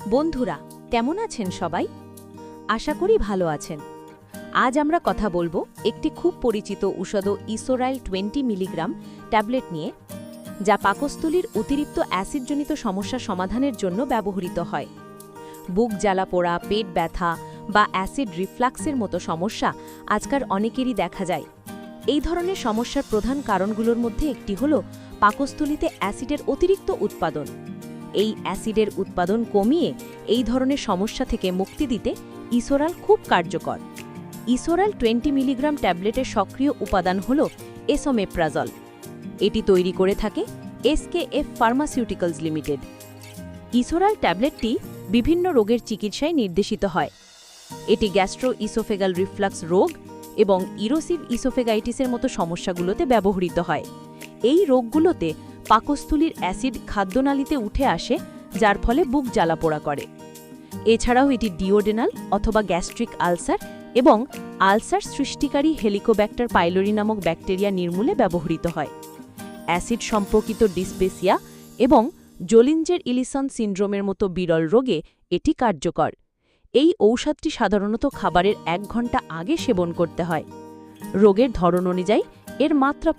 বন্ধুরা, কেমন আছেন সবাই? আশা করি ভালো আছেন। আজ আমরা কথা বলব একটি খুব পরিচিত ঔষধ ইসোরাইল টোয়েন্টি মিলিগ্রাম ট্যাবলেট নিয়ে, যা পাকস্থলীর অতিরিক্ত অ্যাসিডজনিত সমস্যা সমাধানের জন্য ব্যবহৃত হয়। বুক জ্বালা পোড়া, পেট ব্যথা বা অ্যাসিড রিফ্লাক্সের মতো সমস্যা আজকাল অনেকেরই দেখা যায়। এই ধরনের সমস্যার প্রধান কারণগুলোর মধ্যে একটি হল পাকস্থলীতে অ্যাসিডের অতিরিক্ত উৎপাদন। এই অ্যাসিডের উৎপাদন কমিয়ে এই ধরনের সমস্যা থেকে মুক্তি দিতে ইসোরাল খুব কার্যকর। ইসোরাল টোয়েন্টি মিলিগ্রাম ট্যাবলেটের সক্রিয় উপাদান হল এসোমেপ্রাজল। এটি তৈরি করে থাকে এসকেএফ ফার্মাসিউটিক্যালস লিমিটেড। ইসোরাল ট্যাবলেটটি বিভিন্ন রোগের চিকিৎসায় নির্দেশিত হয়। এটি গ্যাস্ট্রো ইসোফেগাল রিফ্লাক্স রোগ এবং ইরোসিভ ইসোফেগাইটিসের মতো সমস্যাগুলোতে ব্যবহৃত হয়। এই রোগগুলোতে পাকস্থলীর অ্যাসিড খাদ্যনালীতে উঠে আসে, যার ফলে বুক জ্বালা পোড়া করে। এছাড়াও এটি ডিওডেনাল অথবা গ্যাস্ট্রিক আলসার এবং আলসার সৃষ্টিকারী হেলিকোব্যাক্টার পাইলোরি নামক ব্যাকটেরিয়া নির্মূলে ব্যবহৃত হয়। অ্যাসিড সম্পর্কিত ডিসপেসিয়া এবং জোলিঞ্জের ইলিসন সিন্ড্রোমের মতো বিরল রোগে এটি কার্যকর। এই ঔষধটি সাধারণত খাবারের এক ঘণ্টা আগে সেবন করতে হয়। রোগের ধরন অনুযায়ী এর মাত্রা